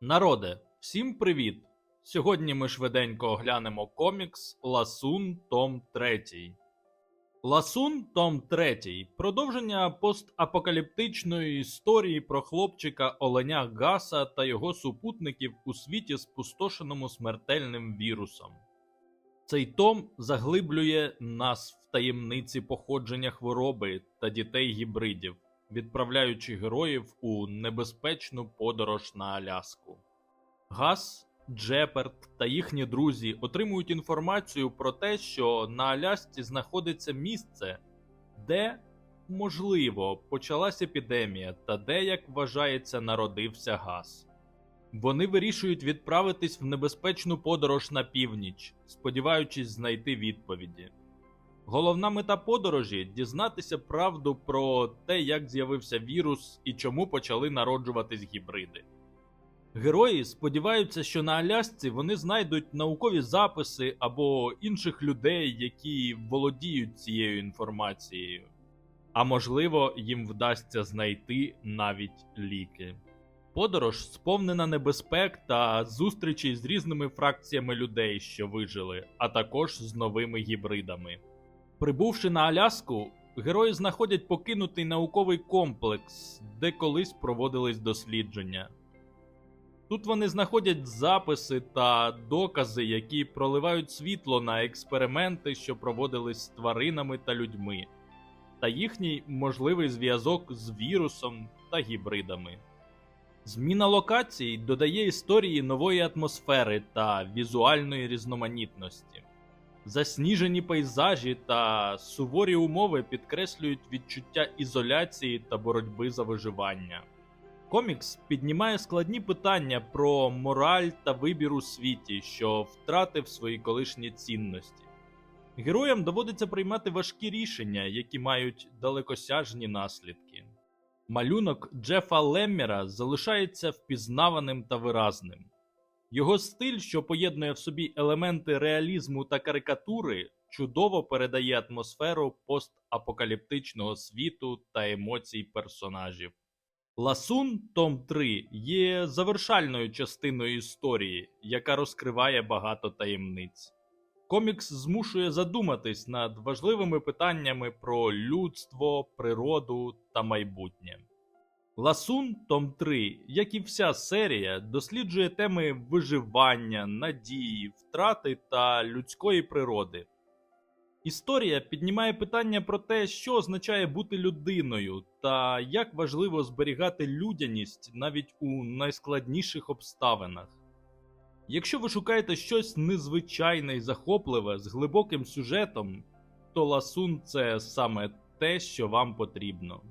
Народе, всім привіт! Сьогодні ми швиденько оглянемо комікс Ласун Том 3. Ласун Том 3 продовження постапокаліптичної історії про хлопчика Оленя Гаса та його супутників у світі, спустошеному смертельним вірусом. Цей том заглиблює нас в таємниці походження хвороби та дітей гібридів, відправляючи героїв у небезпечну подорож на Аляску. Гас, Джеперд та їхні друзі отримують інформацію про те, що на Алясці знаходиться місце, де, можливо, почалась епідемія та де, як вважається, народився газ. Вони вирішують відправитись в небезпечну подорож на північ, сподіваючись знайти відповіді. Головна мета подорожі дізнатися правду про те, як з'явився вірус і чому почали народжуватись гібриди. Герої сподіваються, що на Алясці вони знайдуть наукові записи або інших людей, які володіють цією інформацією. А можливо, їм вдасться знайти навіть ліки. Подорож сповнена небезпек та зустрічей з різними фракціями людей, що вижили, а також з новими гібридами. Прибувши на Аляску, герої знаходять покинутий науковий комплекс, де колись проводились дослідження. Тут вони знаходять записи та докази, які проливають світло на експерименти, що проводились з тваринами та людьми, та їхній можливий зв'язок з вірусом та гібридами. Зміна локацій додає історії нової атмосфери та візуальної різноманітності. Засніжені пейзажі та суворі умови підкреслюють відчуття ізоляції та боротьби за виживання. Комікс піднімає складні питання про мораль та вибір у світі, що втратив свої колишні цінності. Героям доводиться приймати важкі рішення, які мають далекосяжні наслідки. Малюнок Джефа Леммера залишається впізнаваним та виразним. Його стиль, що поєднує в собі елементи реалізму та карикатури, чудово передає атмосферу постапокаліптичного світу та емоцій персонажів. Ласун Том 3 є завершальною частиною історії, яка розкриває багато таємниць. Комікс змушує задуматись над важливими питаннями про людство, природу та майбутнє. Ласун Том 3, як і вся серія, досліджує теми виживання, надії, втрати та людської природи. Історія піднімає питання про те, що означає бути людиною, та як важливо зберігати людяність навіть у найскладніших обставинах. Якщо ви шукаєте щось незвичайне і захопливе з глибоким сюжетом, то Ласун це саме те, що вам потрібно.